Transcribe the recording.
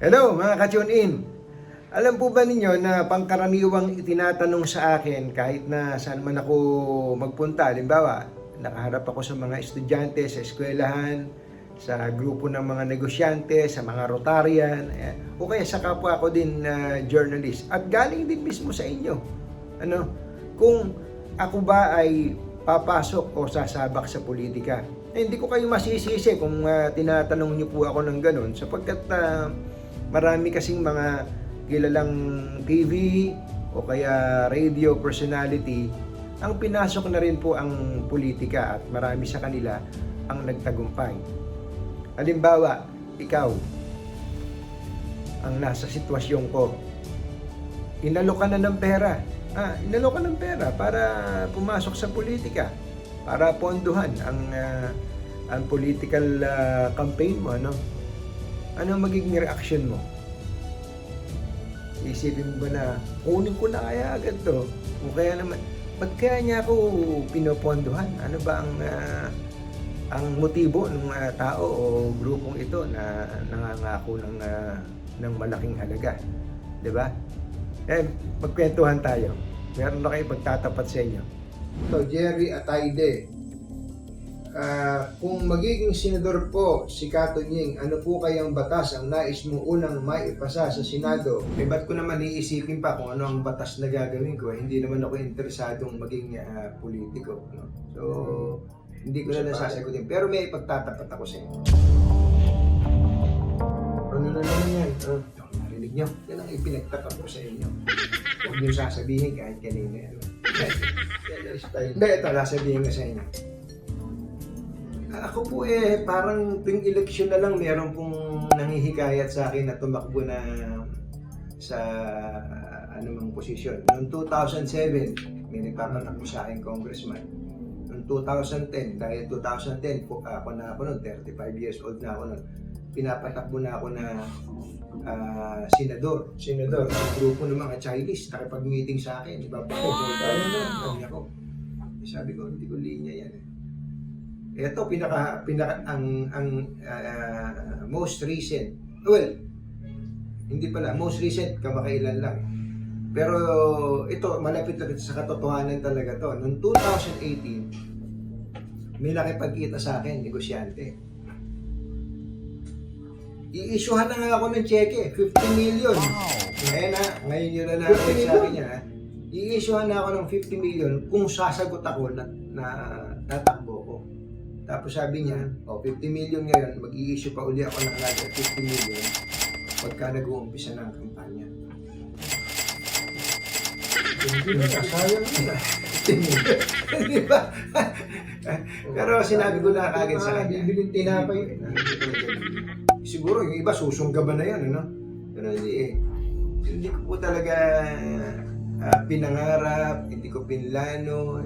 Hello mga ka-tune in. Alam po ba ninyo na pangkaraniwang itinatanong sa akin kahit na saan man ako magpunta, halimbawa, nakaharap ako sa mga estudyante sa eskwelahan, sa grupo ng mga negosyante, sa mga Rotarian, eh, o kaya sa kapwa ko din na journalist. At galing din mismo sa inyo. Ano, kung ako ba ay papasok o sasabak sa politika. Eh, hindi ko kayo masisisi kung ah, tinatanong niyo po ako ng ganun sapagkat ah, marami kasing mga kilalang TV o kaya radio personality ang pinasok na rin po ang politika at marami sa kanila ang nagtagumpay. Halimbawa, ikaw ang nasa sitwasyon ko. Inalo ka na ng pera. Ah, inalo ng pera para pumasok sa politika para ponduhan ang ah, ang political ah, campaign mo ano ano magiging reaction mo? Isipin mo ba na kunin ko na kaya agad to? O kaya naman ba't kaya niya ako pinopondohan? Ano ba ang ah, ang motibo ng ah, tao o grupong ito na nangangako ng ah, ng malaking halaga? Ba? Eh magkwentuhan tayo. Meron na kayo pagtatapat sa inyo? So, Jerry Atayde, ah, kung magiging senador po si Kato Ying, ano po kayang batas ang nais mo unang maipasa sa Senado? Eh, ba't ko naman iisipin pa kung ano ang batas na gagawin ko? Hindi naman ako interesadong maging ah, politiko. No? So, hindi ko na nasasagutin. Pero may ipagtatapat ako sa inyo. Ano na naman yan? Ah, narinig niyo? Yan ang ipinagtapat ko sa inyo. Huwag niyo sasabihin kahit kanina. Ano? Hindi, ito, sasabihin ko sa inyo. Ako po eh, parang tuwing eleksyon na lang meron pong nanghihikayat sa akin na tumakbo na sa anumang posisyon. Noong 2007, may nagpapatakbo sa akin congressman. Noong 2010, dahil 2010, po, ako na ako noon, 35 years old na ako noon, pinapatakbo na ako na ah, senador. Senador. Ang grupo ng mga Chinese, nakipag-meeting sa akin. Iba pa ko, na, sabi ako. Sabi ko, hindi ko linya yan. eh. Ito, pinaka, pinaka, ang, ang ah, most recent, well, hindi pala, most recent, kamakailan lang. Pero ito, malapit na sa katotohanan talaga to. Noong 2018, may nakipagkita sa akin, negosyante. I-issuehan na nga ako ng cheque, 50 million. Ngayon na, ngayon yun na natin sa akin yan. ha. I-issuehan na ako ng 50 million kung sasagot ako na, na tatakbo. Tapos sabi niya, oh, 50 million ngayon, mag-i-issue pa uli ako ng another 50 million pagka nag-uumpisa ng kampanya. Sayang na. Di ba? Pero sinabi ko na kagad sa kanya. Bibiling tinapay. Siguro yung iba susunggaban na yan, ano? Pero hindi eh. Hindi ko po talaga ah, pinangarap, hindi ko pinlano.